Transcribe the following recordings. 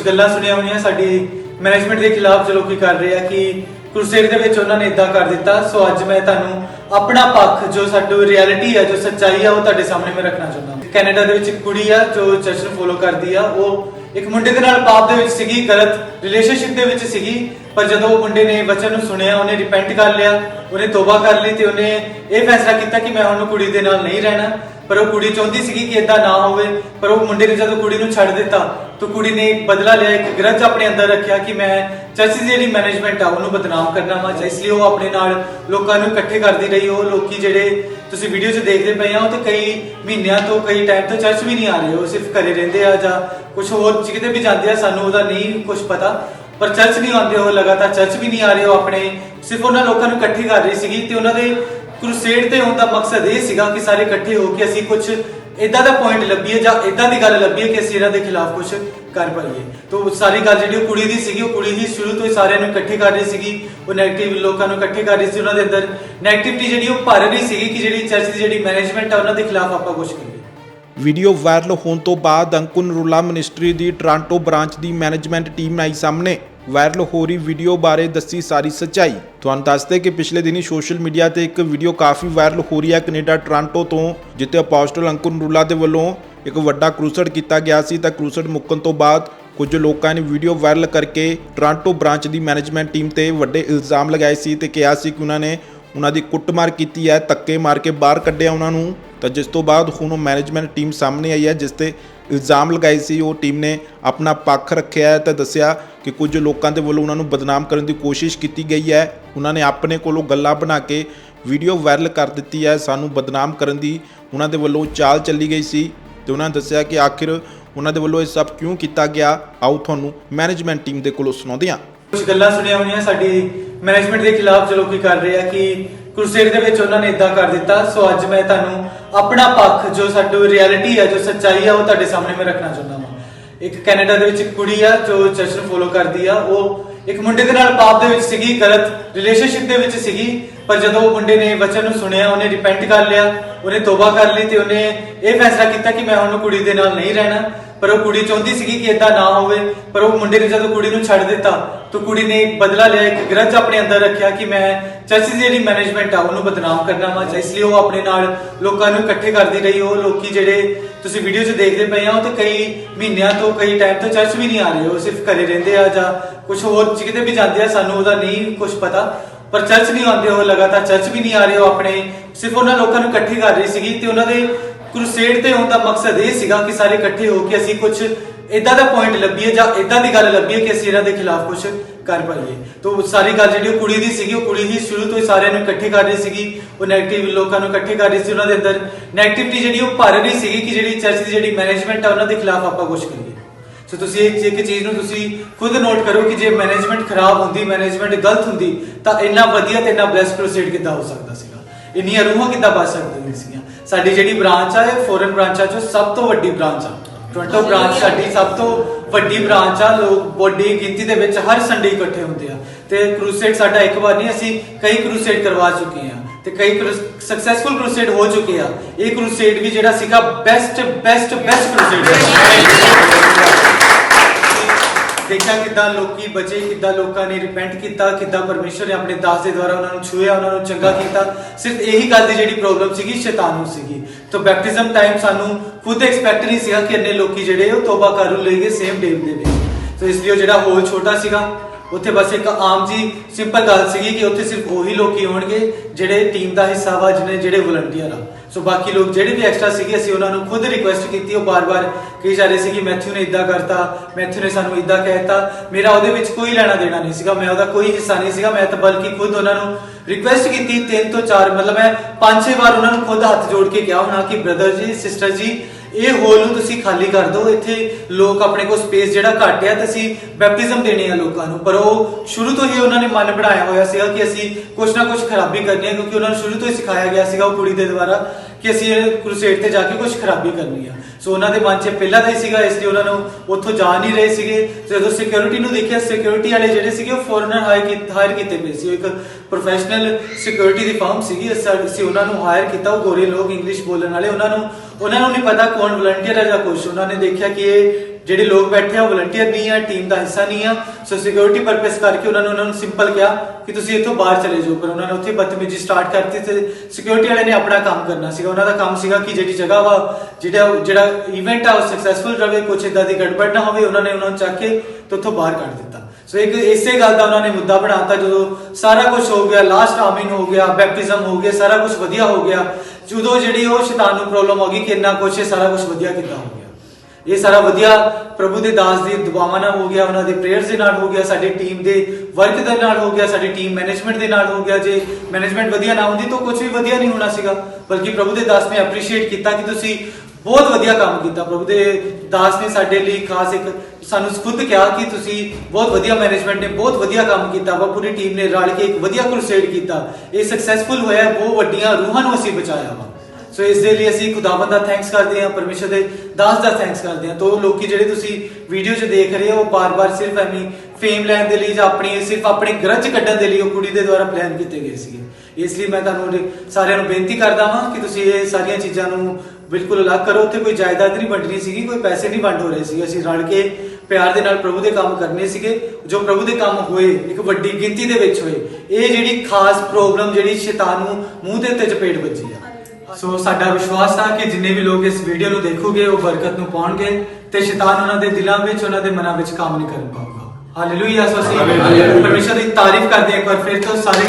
ਕੁਝ ਗੱਲਾਂ ਸੁਣੀਆਂ ਹੋਈਆਂ ਸਾਡੀ ਮੈਨੇਜਮੈਂਟ ਦੇ ਖਿਲਾਫ ਜੋ ਲੋਕੀ ਕਰ ਰਹੇ ਆ ਕਿ ਕ੍ਰੂਸੇਡ ਦੇ ਵਿੱਚ ਉਹਨਾਂ ਨੇ ਇਦਾਂ ਕਰ ਦਿੱਤਾ। ਸੋ ਅੱਜ ਮੈਂ ਤੁਹਾਨੂੰ ਆਪਣਾ ਪੱਖ, ਜੋ ਸਾਡੀ ਰਿਐਲਿਟੀ ਆ, ਜੋ ਸੱਚਾਈ ਆ, ਉਹ ਤੁਹਾਡੇ ਸਾਹਮਣੇ ਮੈਂ ਰੱਖਣਾ ਚਾਹੁੰਦਾ ਹਾਂ। ਕੈਨੇਡਾ ਦੇ ਵਿੱਚ ਇੱਕ ਕੁੜੀ ਆ, ਜੋ ਚਰਚ ਨੂੰ ਫੋਲੋ ਕਰਦੀ ਆ, ਉਹ ਇੱਕ ਮੁੰਡੇ ਦੇ ਨਾਲ ਪਾਪ ਦੇ ਵਿੱਚ ਸੀਗੀ, ਗਲਤ ਰਿਲੇਸ਼ਨਸ਼ਿਪ ਦੇ ਵਿੱਚ ਸੀਗੀ, ਪਰ ਜਦੋਂ ਉਹ ਮੁੰਡੇ ਨੇ ਵਚਨ ਨੂੰ ਸੁਣਿਆ, ਉਹਨੇ ਰਿਪੈਂਟ ਕਰ ਲਿਆ, ਉਹਨੇ ਤੋਬਾ ਕਰ ਲਈ ਤੇ ਉਹਨੇ ਇਹ ਫੈਸਲਾ ਕੀਤਾ ਕਿ ਮੈਂ ਹੁਣ ਕੁੜੀ ਦੇ ਨਾਲ ਨਹੀਂ ਰਹਿਣਾ। ਪਰ ਉਹ ਕੁੜੀ ਚਾਹੁੰਦੀ ਸੀਗੀ ਕਿ ਇਦਾਂ ਨਾ ਹੋਵੇ, ਪਰ ਉਹ ਮੁੰਡੇ ਨੇ ਜਦੋਂ ਕੁੜੀ ਨੂੰ ਛੱਡ ਦਿੱਤਾ, ਤਾਂ ਕੁੜੀ ਨੇ ਬਦਲਾ ਲਿਆ, ਇੱਕ ਗਰਜ ਆਪਣੇ ਅੰਦਰ ਰੱਖਿਆ ਕਿ ਮੈਂ ਚਰਚ ਦੀ ਜਿਹੜੀ ਮੈਨੇਜਮੈਂਟ ਆ, ਉਹਨੂੰ ਬਦਨਾਮ ਕਰਨਾ ਵਾ। ਇਸ ਲਈ ਉਹ ਆਪਣੇ ਨਾਲ ਲੋਕਾਂ ਨੂੰ ਇਕੱਠੇ ਕਰਦੀ ਰਹੀ, ਉਹ ਲੋਕੀ ਜਿਹੜੇ ਤੁਸੀਂ ਵੀਡੀਓ 'ਚ ਦੇਖਦੇ ਪਏ ਆ, ਉਹ ਤੇ ਕਈ ਮਹੀਨਿਆਂ ਤੋਂ, ਕਈ ਟਾਈਮ ਤੋਂ ਚਰਚ ਵੀ ਨਹੀਂ ਆ ਰਹੇ, ਉਹ ਸਿਰਫ ਘਰੇ ਰਹਿੰਦੇ ਆ ਜਾਂ ਕੁਝ ਹੋਰ ਕਿਤੇ ਵੀ ਜਾਂਦੇ ਆ, ਸਾਨੂੰ ਉਹਦਾ ਨਹੀਂ ਕੁਝ ਪਤਾ। ਪਰ ਚਰਚ ਨਹੀਂ ਆਉਂਦੇ, ਉਹ ਲਗਾਤਾਰ ਚਰਚ ਵੀ ਨਹੀਂ ਆ ਰਹੇ, ਉਹ ਆਪਣੇ ਸਿਰਫ ਉਹਨਾਂ ਲੋਕਾਂ ਨੂੰ ਇਕੱਠੇ ਕਰ ਰਹੀ ਸੀਗੀ ਤੇ ਉਹਨਾਂ ਦੇ ਕ੍ਰੂਸੇਡ ਤੇ ਹੋਣ ਦਾ ਮਕਸਦ ਇਹ ਸੀਗਾ ਕਿ ਸਾਰੇ ਇਕੱਠੇ ਹੋ ਕੇ ਅਸੀਂ ਕੁਝ ਇਦਾਂ ਦਾ ਪੁਆਇੰਟ ਲੱਭੀਏ ਜਾਂ ਇਦਾਂ ਦੀ ਗੱਲ ਲੱਭੀਏ ਕਿ ਅਸੀਂ ਇਹਨਾਂ ਦੇ ਖਿਲਾਫ ਕੁਝ ਕਰ ਪਾਈਏ। ਤੋਂ ਸਾਰੀ ਗੱਲ ਜਿਹੜੀ ਉਹ ਕੁੜੀ ਦੀ ਸੀਗੀ, ਉਹ ਕੁੜੀ ਹੀ ਸ਼ੁਰੂ ਤੋਂ ਹੀ ਸਾਰਿਆਂ ਨੂੰ ਇਕੱਠੇ ਕਰ ਰਹੀ ਸੀਗੀ। ਉਹ 네ਗੇਟਿਵ ਲੋਕਾਂ ਨੂੰ ਇਕੱਠੇ ਕਰ ਰਹੀ ਸੀ ਉਹਨਾਂ ਦੇ ਅੰਦਰ। 네ਗੇਟਿਵਿਟੀ ਜਿਹੜੀ ਉਹ ਭਰ ਰਹੀ ਸੀਗੀ ਕਿ ਜਿਹੜੀ ਚਰਚ ਦੀ ਜਿਹੜੀ ਮੈਨੇਜਮੈਂਟ ਆ, ਉਹਨਾਂ ਦੇ ਖਿਲਾਫ ਆਪਾਂ ਕੁਝ ਕਰੀਏ ਵੀਡੀਓ ਵਾਇਰਲ ਹੋਣ ਤੋਂ ਬਾਅਦ ਅੰਕੁਰ ਨਰੂਲਾ ਮਿਨਿਸਟਰੀ ਦੀ ਟ੍ਰਾਂਟੋ ਬ੍ਰਾਂਚ ਦੀ ਮੈਨੇਜਮੈਂਟ ਟੀਮ ਆਈ ਸਾਹਮਣੇ। ਵਾਇਰਲ ਹੋ ਰਹੀ ਵੀਡੀਓ ਬਾਰੇ ਦੱਸੀ ਸਾਰੀ ਸੱਚਾਈ। ਤੁਹਾਨੂੰ ਦੱਸਦੇ ਕਿ ਪਿਛਲੇ ਦਿਨੀ ਸੋਸ਼ਲ ਮੀਡੀਆ ਤੇ ਇੱਕ ਵੀਡੀਓ ਕਾਫੀ ਵਾਇਰਲ ਹੋ ਰਹੀ ਹੈ ਕੈਨੇਡਾ ਟ੍ਰਾਂਟੋ ਤੋਂ, ਜਿੱਥੇ ਅਪੋਸਟਲ ਅੰਕੁਰ ਨਰੂਲਾ ਦੇ ਵੱਲੋਂ ਇੱਕ ਵੱਡਾ ਕਰੂਸਡ ਕੀਤਾ ਗਿਆ ਸੀ। ਤਾਂ ਕਰੂਸਡ ਮੁੱਕਣ ਤੋਂ ਬਾਅਦ ਕੁਝ ਲੋਕਾਂ ਨੇ ਵੀਡੀਓ ਵਾਇਰਲ ਕਰਕੇ ਟੋਰਾਂਟੋ ਬ੍ਰਾਂਚ ਦੀ ਮੈਨੇਜਮੈਂਟ ਟੀਮ ਤੇ ਵੱਡੇ ਇਲਜ਼ਾਮ ਲਗਾਏ ਸੀ ਤੇ ਕਿਹਾ ਸੀ ਕਿ ਉਹਨਾਂ ਨੇ ਉਹਨਾਂ ਦੀ ਕੁੱਟਮਾਰ ਕੀਤੀ ਹੈ, ਧੱਕੇ ਮਾਰ ਕੇ ਬਾਹਰ ਕੱਢਿਆ ਉਹਨਾਂ ਨੂੰ। ਤਾਂ ਜਿਸ ਤੋਂ ਬਾਅਦ ਹੁਣ ਉਹ ਮੈਨੇਜਮੈਂਟ ਟੀਮ ਸਾਹਮਣੇ ਆਈ ਹੈ, ਜਿਸ ਤੇ ਇਲਜ਼ਾਮ ਲਗਾਏ ਸੀ। ਉਹ ਟੀਮ ਨੇ ਆਪਣਾ ਪੱਖ ਰੱਖਿਆ ਹੈ ਤੇ ਦੱਸਿਆ ਕਿ ਕੁਝ ਲੋਕਾਂ ਦੇ ਵੱਲੋਂ ਉਹਨਾਂ ਨੂੰ ਬਦਨਾਮ ਕਰਨ ਦੀ ਕੋਸ਼ਿਸ਼ ਕੀਤੀ ਗਈ ਹੈ। ਉਹਨਾਂ ਨੇ ਆਪਣੇ ਕੋਲੋਂ ਗੱਲਾਂ ਬਣਾ ਕੇ ਵੀਡੀਓ ਵਾਇਰਲ ਕਰ ਦਿੱਤੀ ਹੈ। ਸਾਨੂੰ ਬਦਨਾਮ ਕਰਨ ਦੀ ਉਹਨਾਂ ਦੇ ਵੱਲੋਂ ਚਾਲ ਚੱਲੀ ਗਈ ਸੀ। ਤੇ ਉਹਨਾਂ ਨੇ ਦੱਸਿਆ ਕਿ ਆਖਿਰ ਉਹਨਾਂ ਦੇ ਵੱਲੋਂ ਇਹ ਸਭ ਕਿਉਂ ਕੀਤਾ ਗਿਆ? ਆਓ ਤੁਹਾਨੂੰ ਮੈਨੇਜਮੈਂਟ ਟੀਮ ਦੇ ਕੋਲੋਂ ਸੁਣਾਉਂਦੇ ਹਾਂ। ਕੁਝ ਗੱਲਾਂ ਸੁਣੀਆਂ ਹੋਈਆਂ ਸਾਡੀ ਮੈਨੇਜਮੈਂਟ ਦੇ ਖਿਲਾਫ ਜੋ ਲੋਕੀ ਕਰ ਰਹੇ ਆ ਕਿ ਕ੍ਰੂਸੇਡ ਦੇ ਵਿੱਚ ਉਹਨਾਂ ਨੇ ਇਦਾਂ ਕਰ ਦਿੱਤਾ। ਸੋ ਅੱਜ ਮੈਂ ਤੁਹਾਨੂੰ ਆਪਣਾ ਪੱਖ, ਜੋ ਸਾਡੀ ਰਿਐਲਿਟੀ ਹੈ ਜੋ ਸੱਚਾਈ ਆ, ਉਹ ਤੁਹਾਡੇ ਸਾਹਮਣੇ ਮੈਂ ਰੱਖਣਾ ਚਾਹੁੰਦਾ ਹਾਂ ਇੱਕ ਕੈਨੇਡਾ ਦੇ ਵਿੱਚ ਇੱਕ ਕੁੜੀ ਆ, ਜੋ ਚਰਚ ਨੂੰ ਫੋਲੋ ਕਰਦੀ ਆ, ਉਹ ਇੱਕ ਮੁੰਡੇ ਦੇ ਨਾਲ ਪਾਪ ਦੇ ਵਿੱਚ ਸੀਗੀ, ਗਲਤ ਰਿਲੇਸ਼ਨਸ਼ਿਪ ਦੇ ਵਿੱਚ ਸੀਗੀ, ਪਰ ਜਦੋਂ ਉਹ ਮੁੰਡੇ ਨੇ ਵਚਨ ਨੂੰ ਸੁਣਿਆ, ਉਹਨੇ ਰਿਪੈਂਟ ਕਰ ਲਿਆ, ਉਹਨੇ ਤੋਬਾ ਕਰ ਲਈ ਤੇ ਉਹਨੇ ਇਹ ਫੈਸਲਾ ਕੀਤਾ ਕਿ ਮੈਂ ਹੁਣ ਕੁੜੀ ਦੇ ਨਾਲ ਨਹੀਂ ਰਹਿਣਾ। ਪਰ ਉਹ ਕੁੜੀ ਚਾਹੁੰਦੀ ਸੀਗੀ ਕਿ ਇਦਾਂ ਨਾ ਹੋਵੇ, ਪਰ ਉਹ ਮੁੰਡੇ ਨੇ ਜਦੋਂ ਕੁੜੀ ਨੂੰ ਛੱਡ ਦਿੱਤਾ, ਤਾਂ ਕੁੜੀ ਨੇ ਇੱਕ ਬਦਲਾ ਲਿਆ, ਇੱਕ ਗਰਜ ਆਪਣੇ ਅੰਦਰ ਰੱਖਿਆ ਕਿ ਮੈਂ ਚਰਚ ਦੀ ਜਿਹੜੀ ਮੈਨੇਜਮੈਂਟ ਆ, ਉਹਨੂੰ ਬਦਨਾਮ ਕਰਨਾ ਵਾ ਇਸ ਲਈ ਉਹ ਆਪਣੇ ਨਾਲ ਲੋਕਾਂ ਨੂੰ ਇਕੱਠੇ ਕਰਦੀ ਰਹੀ, ਉਹ ਲੋਕੀ ਜਿਹੜੇ ਤੁਸੀਂ ਵੀਡੀਓ 'ਚ ਦੇਖਦੇ ਪਏ ਆ, ਉਹ ਤੇ ਕਈ ਮਹੀਨਿਆਂ ਤੋਂ, ਕਈ ਟਾਈਮ ਤੋਂ ਚਰਚ ਵੀ ਨਹੀਂ ਆ ਰਹੇ, ਉਹ ਸਿਰਫ ਘਰੇ ਰਹਿੰਦੇ ਆ ਜਾਂ ਕੁਝ ਹੋਰ ਕਿਤੇ ਵੀ ਜਾਂਦੇ ਆ, ਸਾਨੂੰ ਉਹਦਾ ਨਹੀਂ ਕੁਝ ਪਤਾ, ਪਰ ਚਰਚ ਨਹੀਂ ਆਉਂਦੇ, ਉਹ ਲਗਾਤਾਰ ਚਰਚ ਵੀ ਨਹੀਂ ਆ ਰਹੇ, ਉਹ ਆਪਣੇ ਸਿਰਫ ਉਹਨਾਂ ਲੋਕਾਂ ਨੂੰ ਇਕੱਠੇ ਕਰ ਰਹੀ ਸੀਗੀ, ਤੇ ਉਹਨਾਂ ਦੇ ਕ੍ਰੂਸੇਡ ਤੇ ਹੋਣ ਦਾ ਮਕਸਦ ਇਹ ਸੀਗਾ ਕਿ ਸਾਰੇ ਇਕੱਠੇ ਹੋ ਕੇ ਅਸੀਂ ਕੁਝ ਇਦਾਂ ਦਾ ਪੁਆਇੰਟ ਲੱਭੀਏ ਜਾਂ ਇਦਾਂ ਦੀ ਗੱਲ ਲੱਭੀਏ ਕਿ ਅਸੀਂ ਇਹਨਾਂ ਦੇ ਖਿਲਾਫ ਕੁਝ ਕਰ ਪਾਈਏ। ਤੋਂ ਸਾਰੀ ਗੱਲ ਜਿਹੜੀ ਉਹ ਕੁੜੀ ਦੀ ਸੀਗੀ, ਉਹ ਕੁੜੀ ਹੀ ਸ਼ੁਰੂ ਤੋਂ ਹੀ ਸਾਰਿਆਂ ਨੂੰ ਇਕੱਠੇ ਕਰ ਰਹੀ ਸੀਗੀ, ਉਹ 네ਗੇਟਿਵ ਲੋਕਾਂ ਨੂੰ ਇਕੱਠੇ ਕਰ ਰਹੀ ਸੀ ਉਹਨਾਂ ਦੇ ਅੰਦਰ। 네ਗੇਟਿਵਿਟੀ ਜਿਹੜੀ ਉਹ ਭਰ ਰਹੀ ਸੀਗੀ ਕਿ ਜਿਹੜੀ ਚਰਚ ਦੀ ਜਿਹੜੀ ਮੈਨੇਜਮੈਂਟ ਆ ਉਹਨਾਂ ਦੇ ਖਿਲਾਫ ਆਪਾਂ ਕੁਝ ਕਰੀਏ। ਸੋ ਤੁਸੀਂ ਇਹ ਇੱਕ ਚੀਜ਼ ਨੂੰ ਤੁਸੀਂ ਖੁਦ ਨੋਟ ਕਰੋ ਕਿ ਜੇ ਮੈਨੇਜਮੈਂਟ ਖਰਾਬ ਹੁੰਦੀ ਮੈਨੇਜਮੈਂਟ ਗਲਤ ਹੁੰਦੀ, ਤਾਂ ਇੰਨਾ ਵਧੀਆ ਤੇ ਇੰਨਾ ਬਲੈਸ ਪ੍ਰੋਸੀਡ ਕਿੱਦਾਂ ਹੋ ਸਕਦਾ ਸੀਗਾ? ਇੰਨੀਆਂ ਰੂਹਾਂ ਕਿੱਦਾਂ ਬਚ ਸਕਦੀਆਂ ਸੀਗੀਆਂ? ਸਾਡੀ ਜਿਹੜੀ ਬ੍ਰਾਂਚ ਆ ਇਹ ਫੋਰਨ ਬ੍ਰਾਂਚਾਂ ਚੋਂ ਸਭ ਤੋਂ ਵੱਡੀ ਬ੍ਰਾਂਚ ਆ। ਟੋਰਾਂਟੋ ਬ੍ਰਾਂਚ ਸਾਡੀ ਸਭ ਤੋਂ ਵੱਡੀ ਬ੍ਰਾਂਚ ਆ ਲੋਕ ਵੱਡੀ ਗਿਣਤੀ ਦੇ ਵਿੱਚ ਹਰ ਸੰਡੇ ਇਕੱਠੇ ਹੁੰਦੇ ਆ। ਤੇ ਕਰੂਸੇਡ ਸਾਡਾ ਇੱਕ ਵਾਰ ਨਹੀਂ ਅਸੀਂ ਕਈ ਕਰੂਸੇਡ ਕਰਵਾ ਚੁੱਕੇ ਆ ਤੇ ਕਈ ਸਕਸੈਸਫੁਲ ਕਰੂਸੇਡ ਹੋ ਚੁੱਕੇ ਆ। ਇਹ ਕਰੂਸੇਡ ਵੀ ਜਿਹੜਾ ਸੀਗਾ ਬੈਸਟ ਬੈਸਟ ਬੈਸਟ ਕਰੂਸੇਡ ਦੇਖਿਆ ਕਿੱਦਾਂ ਲੋਕੀ ਬਚੇ, ਕਿੱਦਾਂ ਲੋਕਾਂ ਨੇ ਰਿਪੈਂਟ ਕੀਤਾ, ਕਿੱਦਾਂ ਪਰਮੇਸ਼ਰ ਨੇ ਆਪਣੇ ਦਾਸ ਦੇ ਦੁਆਰਾ ਉਹਨਾਂ ਨੂੰ ਛੂਇਆ ਉਹਨਾਂ ਨੂੰ ਚੰਗਾ ਕੀਤਾ। ਸਿਰਫ ਇਹੀ ਗੱਲ ਦੀ ਜਿਹੜੀ ਪ੍ਰੋਬਲਮ ਸੀਗੀ, ਸ਼ੈਤਾਨ ਨੂੰ ਸੀਗੀ। ਤਾਂ ਬੈਪਟਿਜ਼ਮ ਟਾਈਮ ਸਾਨੂੰ ਖੁਦ ਐਕਸਪੈਕਟ ਨਹੀਂ ਸੀਗਾ ਕਿ ਇੰਨੇ ਲੋਕੀ ਜਿਹੜੇ ਉਹ ਤੋਬਾ ਕਰ ਲਏਗੇ ਸੇਮ ਡੇਮ ਦੇ ਵਿੱਚ। ਸੋ ਇਸ ਲਈ ਉਹ ਜਿਹੜਾ ਹੋਲ ਛੋਟਾ ਸੀਗਾ ਉੱਥੇ ਬਸ ਇੱਕ ਆਮ ਜੀ ਸਿੰਪਲ ਗੱਲ ਸੀਗੀ ਕਿ ਉੱਥੇ ਸਿਰਫ ਉਹੀ ਲੋਕੀ ਹੋਣਗੇ ਜਿਹੜੇ ਟੀਮ ਦਾ ਹਿੱਸਾ ਵਾ, ਜਿਹਨੇ ਜਿਹੜੇ ਵਲੰਟੀਅਰ ਆ। ਸੋ ਬਾਕੀ ਲੋਕ ਜਿਹੜੇ ਵੀ ਐਕਸਟਰਾ ਸੀਗੇ, ਅਸੀਂ ਉਹਨਾਂ ਨੂੰ ਖੁਦ ਰਿਕੁਐਸਟ ਕੀਤੀ, ਉਹ ਬਾਰ-ਬਾਰ ਕਹੀ ਜਾ ਰਹੇ ਸੀ ਕਿ ਮੈਥਿਊ ਨੇ ਇਦਾਂ ਕਰਤਾ ਮੈਥਿਊ ਨੇ ਸਾਨੂੰ ਇਦਾਂ ਕਹਿਤਾ। ਮੇਰਾ ਉਹਦੇ ਵਿੱਚ ਕੋਈ ਲੈਣਾ ਦੇਣਾ ਨਹੀਂ ਸੀਗਾ, ਮੈਂ ਉਹਦਾ ਕੋਈ ਹਿੱਸਾ ਨਹੀਂ ਸੀਗਾ, ਮੈਂ ਤਾਂ ਬਲਕਿ ਖੁਦ ਉਹਨਾਂ ਨੂੰ ਰਿਕੁਐਸਟ ਕੀਤੀ, ਤਿੰਨ ਤੋਂ ਚਾਰ, ਮਤਲਬ ਮੈਂ ਪੰਜ ਛੇ ਵਾਰ ਉਹਨਾਂ ਨੂੰ ਖੁਦ ਹੱਥ ਜੋੜ ਕੇ ਕਿਹਾ ਹੋਣਾ ਕਿ ਬ੍ਰਦਰ ਜੀ ਸਿਸਟਰ ਜੀ ਇਹ ਹੋਲ ਨੂੰ ਤੁਸੀਂ ਖਾਲੀ ਕਰ ਦਿਓ। ਇੱਥੇ ਲੋਕ ਆਪਣੇ ਕੋਲ ਸਪੇਸ ਜਿਹੜਾ ਘੱਟ ਆ ਤੇ ਅਸੀਂ ਬੈਪਟਿਜ਼ਮ ਦੇਣੇ ਆ ਲੋਕਾਂ ਨੂੰ। ਪਰ ਉਹ ਸ਼ੁਰੂ ਤੋਂ ਹੀ ਉਹਨਾਂ ਨੇ ਮਨ ਬਣਾਇਆ ਹੋਇਆ ਸੀਗਾ ਕਿ ਅਸੀਂ ਕੁਝ ਨਾ ਕੁਝ ਖਰਾਬੀ ਕਰਨੀ ਹੈ, ਕਿਉਂਕਿ ਉਹਨਾਂ ਨੂੰ ਸ਼ੁਰੂ ਤੋਂ ਹੀ ਸਿਖਾਇਆ ਗਿਆ ਸੀਗਾ ਉਹ ਕੁੜੀ ਦੇ ਦੁਆਰਾ ਕਿ ਅਸੀਂ ਇਹ ਤੇ ਜਾ ਕੇ ਕੁਝ ਖਰਾਬੀ ਕਰਨੀ ਆ। ਸੋ ਉਹਨਾਂ ਦੇ ਮਨ 'ਚ ਪਹਿਲਾਂ ਤਾਂ ਹੀ ਸੀਗਾ, ਇਸ ਲਈ ਉਹਨਾਂ ਨੂੰ ਉੱਥੋਂ ਜਾ ਨਹੀਂ ਰਹੇ ਸੀਗੇ। ਜਦੋਂ ਸਿਕਿਉਰਿਟੀ ਨੂੰ ਦੇਖਿਆ ਸਿਕਿਉਰਿਟੀ ਵਾਲੇ ਜਿਹੜੇ ਸੀਗੇ, ਉਹ ਫੋਰਨਰ ਹਾਇਰ ਕੀਤੇ ਪਏ ਸੀ। ਉਹ ਇੱਕ ਪ੍ਰੋਫੈਸ਼ਨਲ ਸਿਕਿਉਰਿਟੀ ਦੀ ਫਰਮ ਸੀਗੀ ਅਸੀਂ ਉਹਨਾਂ ਨੂੰ ਹਾਇਰ ਕੀਤਾ, ਉਹ ਗੋਰੇ ਲੋਕ ਇੰਗਲਿਸ਼ ਬੋਲਣ ਵਾਲੇ, ਉਹਨਾਂ ਨੂੰ ਉਹਨਾਂ ਨੂੰ ਨਹੀਂ ਪਤਾ ਕੌਣ ਵਲੰਟੀਅਰ ਹੈ ਜਾਂ ਕੁਝ ਉਹਨਾਂ ਨੇ ਦੇਖਿਆ ਕਿ ਇਹ ਜਿਹੜੇ ਲੋਕ ਬੈਠੇ ਆ ਵਲੰਟੀਅਰ ਨਹੀਂ ਆ ਟੀਮ ਦਾ ਹਿੱਸਾ ਨਹੀਂ ਆ। ਸੋ ਸਿਕਿਉਰਿਟੀ ਪਰਪਸ ਕਰਕੇ ਉਹਨਾਂ ਨੇ, ਉਹਨਾਂ ਨੂੰ ਸਿੰਪਲ ਕਿਹਾ ਕਿ ਤੁਸੀਂ ਇੱਥੋਂ ਬਾਹਰ ਚਲੇ ਜਾਓ। ਪਰ ਉਹਨਾਂ ਨੇ ਉੱਥੇ ਬਦਤਮੀਜ਼ੀ ਸਟਾਰਟ ਕਰਤੀ ਤੇ ਸਿਕਿਉਰਿਟੀ ਵਾਲੇ ਨੇ ਆਪਣਾ ਕੰਮ ਕਰਨਾ ਸੀਗਾ। ਉਹਨਾਂ ਦਾ ਕੰਮ ਸੀਗਾ ਕਿ ਜਿਹੜੀ ਜਗ੍ਹਾ ਵਾ, ਜਿਹੜਾ ਜਿਹੜਾ ਇਵੈਂਟ ਆ, ਉਹ ਸਕਸੈਸਫੁਲ ਰਹੇ ਕੁਛ ਇਦਾਂ ਦੀ ਗੜਬੜ ਨਾ ਹੋਵੇ, ਉਹਨਾਂ ਨੇ ਉਹਨਾਂ ਨੂੰ ਚੱਕ ਕੇ ਤੇ ਉੱਥੋਂ ਬਾਹਰ ਕੱਢ ਦਿੱਤਾ। ਸੋ ਇੱਕ ਇਸੇ ਗੱਲ ਦਾ ਉਹਨਾਂ ਨੇ ਮੁੱਦਾ ਬਣਾਤਾ ਜਦੋਂ ਸਾਰਾ ਕੁਝ ਹੋ ਗਿਆ ਲਾਸਟ ਆਮੀਨ ਹੋ ਗਿਆ ਬੈਪਟਿਜ਼ਮ ਹੋ ਗਿਆ, ਸਾਰਾ ਕੁਝ ਵਧੀਆ ਹੋ ਗਿਆ, ਜਦੋਂ ਜਿਹੜੀ ਉਹ ਸ਼ੈਤਾਨ ਨੂੰ ਪ੍ਰੋਬਲਮ ਹੋ ਗਈ ਕਿ ਇੰਨਾ ਕੁਝ ਸਾਰਾ ਕੁਝ ਵਧੀਆ ਕਿੱਦਾਂ ਹੋ ਗਿਆ? ਇਹ ਸਾਰਾ ਵਧੀਆ ਪ੍ਰਭੂ ਦੇ ਦਾਸ ਦੀ ਦੁਆਵਾਂ ਨਾਲ ਹੋ ਗਿਆ, ਉਹਨਾਂ ਦੇ ਪ੍ਰੇਅਰਸ ਦੇ ਨਾਲ ਹੋ ਗਿਆ, ਸਾਡੀ ਟੀਮ ਦੇ ਵਰਕ ਦੇ ਨਾਲ ਹੋ ਗਿਆ, ਸਾਡੀ ਟੀਮ ਮੈਨੇਜਮੈਂਟ ਦੇ ਨਾਲ ਹੋ ਗਿਆ, ਜੇ ਮੈਨੇਜਮੈਂਟ ਵਧੀਆ ਨਾ ਹੁੰਦੀ ਤਾਂ ਕੁਝ ਵੀ ਵਧੀਆ ਨਹੀਂ ਹੋਣਾ ਸੀਗਾ, ਬਲਕਿ ਪ੍ਰਭੂ ਦੇ ਦਾਸ ਨੇ ਐਪਰੀਸ਼ੀਏਟ ਕੀਤਾ ਕਿ ਤੁਸੀਂ ਬਹੁਤ ਵਧੀਆ ਕੰਮ ਕੀਤਾ ਪ੍ਰਭੂ ਦੇ ਦਾਸ ਨੇ ਸਾਡੇ ਲਈ ਖਾਸ ਇੱਕ ਸਾਨੂੰ ਖੁਦ ਕਿਹਾ ਕਿ ਤੁਸੀਂ ਬਹੁਤ ਵਧੀਆ ਮੈਨੇਜਮੈਂਟ ਨੇ, ਬਹੁਤ ਵਧੀਆ ਕੰਮ ਕੀਤਾ ਵਾ, ਪੂਰੀ ਟੀਮ ਨੇ ਰਲ ਕੇ ਇੱਕ ਵਧੀਆ ਕ੍ਰੂਸੇਡ ਕੀਤਾ। ਇਹ ਸਕਸੈਸਫੁਲ ਹੋਇਆ, ਬਹੁਤ ਵੱਡੀਆਂ ਰੂਹਾਂ ਨੂੰ ਅਸੀਂ ਬਚਾਇਆ ਵਾ। ਸੋ ਇਸ ਦੇ ਲਈ ਅਸੀਂ ਖੁਦਾਵੰਦ ਦਾ ਥੈਂਕਸ ਕਰਦੇ ਹਾਂ, ਪਰਮੇਸ਼ਰ ਦੇ ਦਾਸ ਦਾ ਥੈਂਕਸ ਕਰਦੇ ਹਾਂ। ਤੋਂ ਲੋਕੀ ਜਿਹੜੇ ਤੁਸੀਂ ਵੀਡੀਓ 'ਚ ਦੇਖ ਰਹੇ ਹੋ, ਉਹ ਬਾਰ-ਬਾਰ ਸਿਰਫ ਐਵੇਂ ਫੇਮ ਲੈਣ ਦੇ ਲਈ ਜਾਂ ਆਪਣੀ, ਸਿਰਫ ਆਪਣੇ ਗਰਜ ਕੱਢਣ ਦੇ ਲਈ ਉਹ ਕੁੜੀ ਦੇ ਦੁਆਰਾ ਪਲਾਨ ਕੀਤੇ ਗਏ ਸੀਗੇ। ਇਸ ਲਈ ਮੈਂ ਤੁਹਾਨੂੰ ਸਾਰਿਆਂ ਨੂੰ ਬੇਨਤੀ ਕਰਦਾ ਹਾਂ ਕਿ ਤੁਸੀਂ ਇਹ ਸਾਰੀਆਂ ਚੀਜ਼ਾਂ ਨੂੰ ਬਿਲਕੁਲ ਅਲੱਗ ਕਰੋ ਉੱਥੇ ਕੋਈ ਜਾਇਦਾਦ ਨਹੀਂ ਵੰਡਣੀ ਸੀਗੀ ਕੋਈ ਪੈਸੇ ਨਹੀਂ ਵੰਡ ਹੋ ਰਹੇ ਸੀ ਅਸੀਂ ਰਲ ਕੇ ਪਿਆਰ ਦੇ ਨਾਲ ਪ੍ਰਭੂ ਦੇ ਕੰਮ ਕਰਨੇ ਸੀਗੇ। ਜੋ ਪ੍ਰਭੂ ਦੇ ਕੰਮ ਹੋਏ ਇੱਕ ਵੱਡੀ ਗਿਣਤੀ ਦੇ ਵਿੱਚ ਹੋਏ ਇਹ ਜਿਹੜੀ ਖਾਸ ਪ੍ਰੋਬਲਮ ਜਿਹੜੀ ਸ਼ੈਤਾਨ ਨੂੰ ਮੂੰਹ ਦੇ ਉੱਤੇ ਚਪੇੜ ਵੱਜੀ ਆ। ਸੋ ਸਾਡਾ ਵਿਸ਼ਵਾਸ ਆ ਕਿ ਜਿੰਨੇ ਵੀ ਲੋਕ ਇਸ ਵੀਡੀਓ ਨੂੰ ਦੇਖੋਗੇ ਉਹ ਬਰਕਤ ਨੂੰ ਪਾਉਣਗੇ ਤੇ ਸ਼ੈਤਾਨ ਉਹਨਾਂ ਦੇ ਦਿਲਾਂ ਵਿੱਚ ਉਹਨਾਂ ਦੇ ਮਨਾਂ ਵਿੱਚ ਕੰਮ ਨਹੀਂ ਕਰਨ ਪਾਊਗਾ। ਹਾਲੇਲੂਇਆ ਸੋ ਅਸੀਂ। ਪਰਮੇਸ਼ਰ ਦੀ ਤਾਰੀਫ ਕਰਦੇ ਹਾਂ ਇੱਕ ਵਾਰ ਫਿਰ ਤੋਂ। ਸਾਰੇ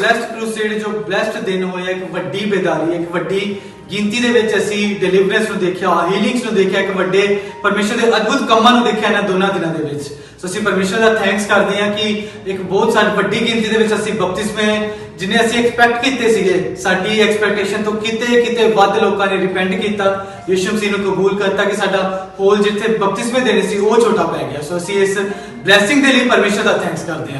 ਕਿ ਕਿ ਜੋ ਬlesed ਦਿਨ ਹੋਇਆ, ਇੱਕ ਵੱਡੀ ਬੇਦਾਰੀ ਇੱਕ ਵੱਡੀ ਗਿਣਤੀ ਦੇ ਵਿੱਚ ਅਸੀਂ ਡਿਲੀਵਰੈਂਸ ਨੂੰ ਦੇਖਿਆ ਹੀਲਿੰਗਸ ਨੂੰ ਦੇਖਿਆ, ਇੱਕ ਵੱਡੇ ਪਰਮੇਸ਼ਰ ਦੇ ਅਦਭੁਤ ਕੰਮਾਂ ਨੂੰ ਦੇਖਿਆ ਇਹਨਾਂ ਦੋਨਾਂ ਦਿਨਾਂ ਦੇ ਵਿੱਚ। ਸੋ ਅਸੀਂ ਪਰਮੇਸ਼ਰ ਦਾ ਥੈਂਕਸ ਕਰਦੇ ਹਾਂ ਕਿ ਇੱਕ ਬਹੁਤ ਸਾਰੀ ਵੱਡੀ ਗਿਣਤੀ ਦੇ ਵਿੱਚ ਅਸੀਂ ਬਪਤਿਸਮੇ ਜਿਨੇ ਅਸੀਂ ਐਕਸਪੈਕਟ ਕੀਤੇ ਸੀਗੇ, ਸਾਡੀ ਐਕਸਪੈਕਟੇਸ਼ਨ ਤੋਂ ਕਿਤੇ ਕਿਤੇ ਵੱਧ ਲੋਕਾਂ ਨੇ ਰਿਪੈਂਟ ਕੀਤਾ, ਯਿਸੂ ਮਸੀਹ ਨੂੰ ਕਬੂਲ ਕਰਤਾ ਕਿ ਸਾਡਾ ਹੋਲ ਜਿੱਥੇ ਬਪਤਿਸਮੇ ਦੇਣੇ ਸੀ, ਉਹ ਛੋਟਾ ਪੈ ਗਿਆ। ਸੋ ਅਸੀਂ ਇਸ ਬਲੇਸਿੰਗ ਦੇ ਲਈ ਪਰਮੇਸ਼ਰ ਦਾ ਥੈਂਕਸ ਕਰਦੇ ਹਾਂ।